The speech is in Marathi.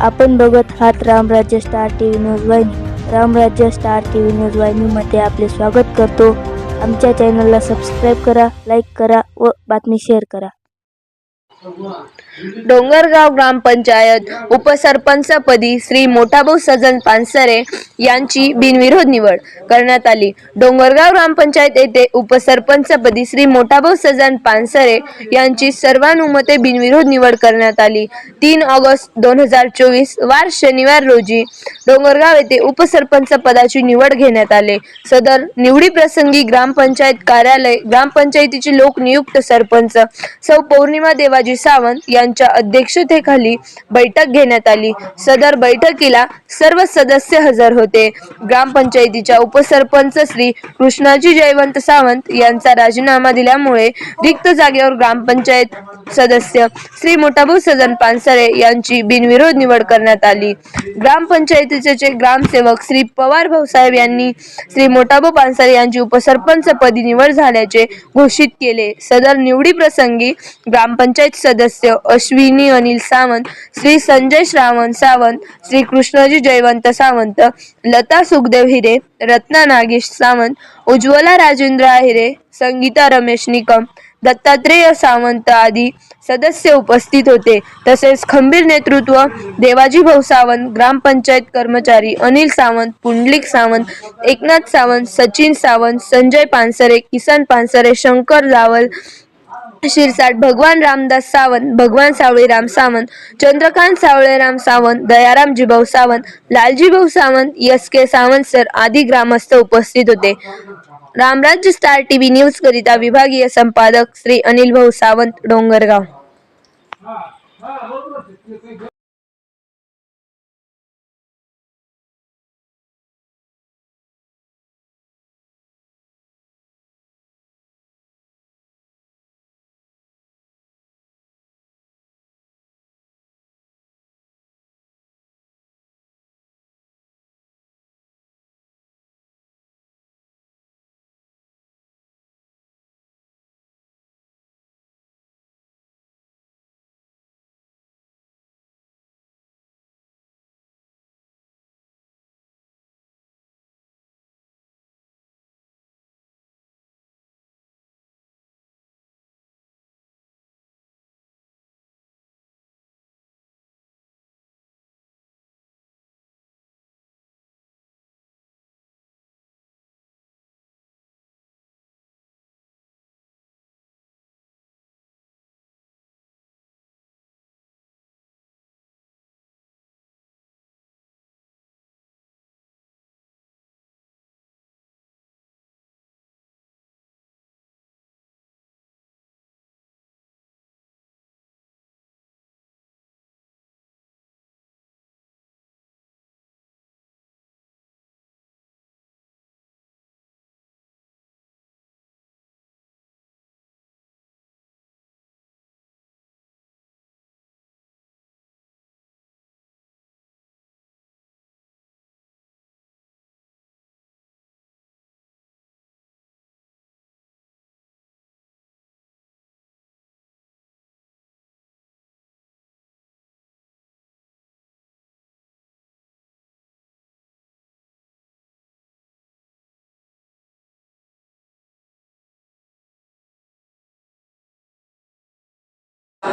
आपण बघत आहात Ramrajya star T V news वाहिनी. Ramrajya star T V news वाहिनीमध्ये आपले स्वागत करतो. आमच्या चॅनलला सबस्क्राईब करा लाईक करा व बातमी शेअर करा. डोंगरगाव ग्रामपंचायत उपसरपंचपदी श्री मोठाभाऊ सजन पानसरे यांची बिनविरोध निवड करण्यात आली. डोंगरगाव ग्रामपंचायत येथे उपसरपंचपदी श्री मोठाभाऊ सजन पानसरे यांची सर्वानुमते बिनविरोध निवड करण्यात आली. तीन ऑगस्ट दोन हजार चोवीस वार शनिवार रोजी डोंगरगाव येथे उपसरपंच पदाची निवड घेण्यात आले. सदर निवडी प्रसंगी ग्रामपंचायत कार्यालय ग्रामपंचायतीचे लोकनियुक्त सरपंच सौ पौर्णिमा देवाजी सावंत यांच्या अध्यक्षतेखाली बैठक घेण्यात आली. सदर बैठकीला सर्व सदस्य हजर होते. ग्रामपंचायतीच्या उपसरपंच श्री कृष्णाजी जयवंत सावंत यांचा राजीनामा दिल्यामुळे रिक्त जागेवर ग्रामपंचायत सदस्य श्री मोठाभाऊ सदन पानसरे यांची बिनविरोध निवड करण्यात आली. ग्रामपंचायतीचे ग्रामसेवक श्री पवार भाऊसाहेब यांनी श्री मोठाभाऊ पानसरे यांची उपसरपंच पदी निवड झाल्याचे घोषित केले. सदर निवडी प्रसंगी ग्रामपंचायत सदस्य अश्विनी अनिल सावंत श्री संजय श्रावण सावंत श्री कृष्णजी जयवंत सावंत लता सुखदेव हिरे रत्ना नागेश सावंत उज्ज्वला राजेंद्र आहिरे संगीता रमेश निकम दत्तात्रेय सावंत आदी सदस्य उपस्थित होते. तसेच खंबीर नेतृत्व देवाजी भाऊ सावंत ग्रामपंचायत कर्मचारी अनिल सावंत पुंडलिक सावंत एकनाथ सावंत सचिन सावंत संजय पानसरे किसन पानसरे शंकर जावल शिरसाट भगवान रामदास सावंत भगवान सावळेराम Sawant Chandrakant सावळेराम Sawant Dayaram Jibhau Sawant Lalji Bhau Sawant S K Sawant sir आदी ग्रामस्थ उपस्थित होते. रामराज्य स्टार टीव्ही न्यूज करिता विभागीय संपादक श्री अनिल भाऊ सावंत डोंगरगाव.